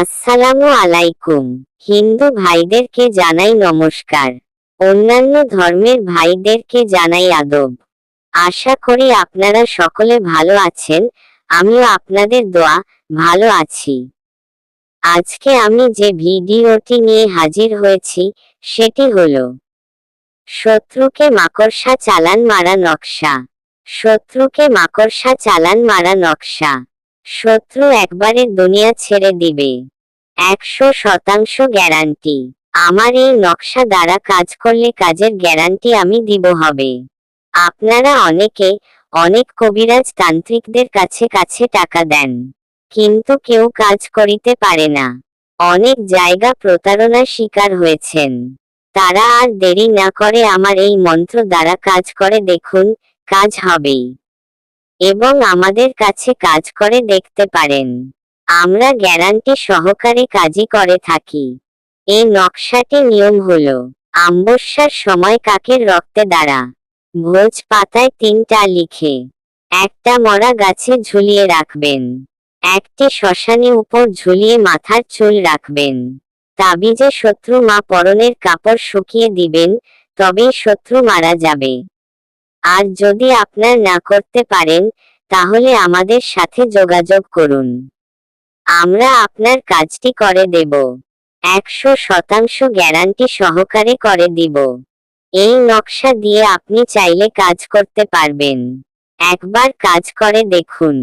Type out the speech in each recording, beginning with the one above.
আসসালামু আলাইকুম। হিন্দু ভাইদেরকে জানাই নমস্কার। অন্যান্য ধর্মের ভাইদেরকে জানাই আদব। আশা করি আপনারা সকলে ভালো আছেন, আমিও আপনাদের দোয়া, ভালো আছি। আজকে আমি যে ভিডিওটি নিয়ে হাজির হয়েছি, সেটি হল শত্রুকে মাকড়সা চালান মারা নকশা। শত্রুকে মাকড়সা চালান মারা নকশা। শত্রু একবারে দুনিয়া ছেড়ে দিবে। একশো শতাংশ গ্যারান্টি। আমার এই নকশা দ্বারা কাজ করলে কাজের গ্যারান্টি আমি দিব হবে। আপনারা অনেকে অনেক কবিরাজ তান্ত্রিকদের কাছে কাছে টাকা দেন, কিন্তু কেউ কাজ করিতে পারে না। অনেক জায়গা প্রতারণার শিকার হয়েছেন। তারা আর দেরি না করে আমার এই মন্ত্র দ্বারা কাজ করে দেখুন, কাজ হবেই। এবং আমাদের কাছে কাজ করে দেখতে পারেন। আমরা গ্যারান্টি সহকারে কাজই করে থাকি। এই নকশাটি নিয়ম হল, আম্বস্যার সময় কাকের রক্তে দ্বারা, ভোজ পাতায় তিনটা লিখে, একটা মরা গাছে ঝুলিয়ে রাখবেন, একটি শ্মশানে উপর ঝুলিয়ে মাথার চুল রাখবেন। তাবিজে শত্রু মা পরনের কাপড় শুকিয়ে দিবেন, তবেই শত্রু মারা যাবে। আর যদি আপনার না করতে পারেন, তাহলে আমাদের সাথে যোগাযোগ করুন। আমরা আপনার কাজটি করে দেব। একশো শতাংশ গ্যারান্টি সহকারে করে দিব। এই নকশা দিয়ে আপনি চাইলে কাজ করতে পারবেন। একবার কাজ করে দেখুন।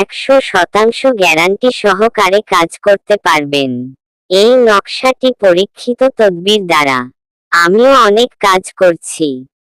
একশো শতাংশ গ্যারান্টি সহকারে কাজ করতে পারবেন। এই নকশাটি পরীক্ষিত তদবির দ্বারা। আমিও অনেক কাজ করছি।